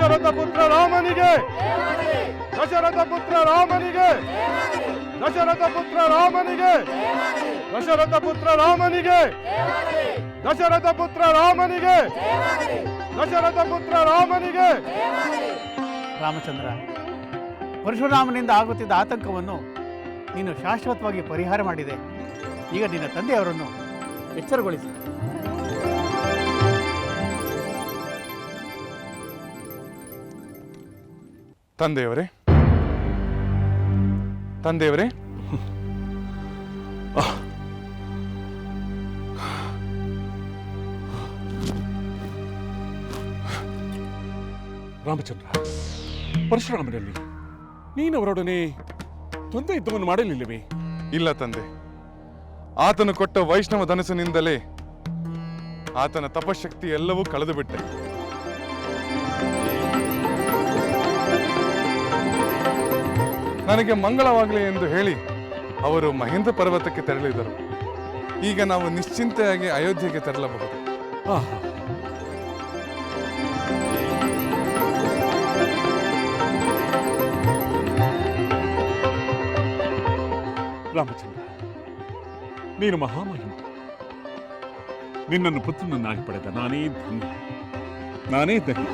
ದಶರಥ ಪುತ್ರ ರಾಮನಿಗೆ. ದಶರಥ ಪುತ್ರ ರಾಮನಿಗೆ. ದಶರಥ ಪುತ್ರ ರಾಮನಿಗೆ. ದಶರಥ ಪುತ್ರ ರಾಮನಿಗೆ. ದಶರಥ ಪುತ್ರ ರಾಮನಿಗೆ. ದಶರಥ ಪುತ್ರ ರಾಮನಿಗೆ. ರಾಮಚಂದ್ರ, ಪರಶುರಾಮನಿಂದ ಆಗುತ್ತಿದ್ದ ಆತಂಕವನ್ನು ನೀನು ಶಾಶ್ವತವಾಗಿ ಪರಿಹಾರ ಮಾಡಿದೆ. ಈಗ ನಿನ್ನ ತಂದೆಯವರನ್ನು ಎಚ್ಚರಗೊಳಿಸಿ. ತಂದೆಯವರೇ? ತಂದೆಯವರೇ? ರಾಮಚಂದ್ರ ಪರಶುರಾಮನಲ್ಲಿ ನೀನು ಅವರೊಡನೆ ತೊಂದರೆ ಯುದ್ಧವನ್ನು ಮಾಡಲಿಲ್ಲವೇ? ಇಲ್ಲ ತಂದೆ. ಆತನು ಕೊಟ್ಟ ವೈಷ್ಣವ ಧನಸ್ಸಿನಿಂದಲೇ ಆತನ ತಪಶಕ್ತಿ ಎಲ್ಲವೂ ಕಳೆದು ಬಿಟ್ಟೆ ನನಗೆ ಮಂಗಳವಾಗಲಿ ಎಂದು ಹೇಳಿ ಅವರು ಮಹೇಂದ್ರ ಪರ್ವತಕ್ಕೆ ತೆರಳಿದರು. ಈಗ ನಾವು ನಿಶ್ಚಿಂತೆಯಾಗಿ ಅಯೋಧ್ಯೆಗೆ ತೆರಳಬಹುದು. ರಾಮಚಂದ್ರ, ನೀನು ಮಹಾಮಹಿಮ. ನಿನ್ನನ್ನು ಪುತ್ರನನ್ನಾಗಿ ಪಡೆದ ನಾನೇ ಧನ್ಯ. ನಾನೇ ಧನ್ಯ.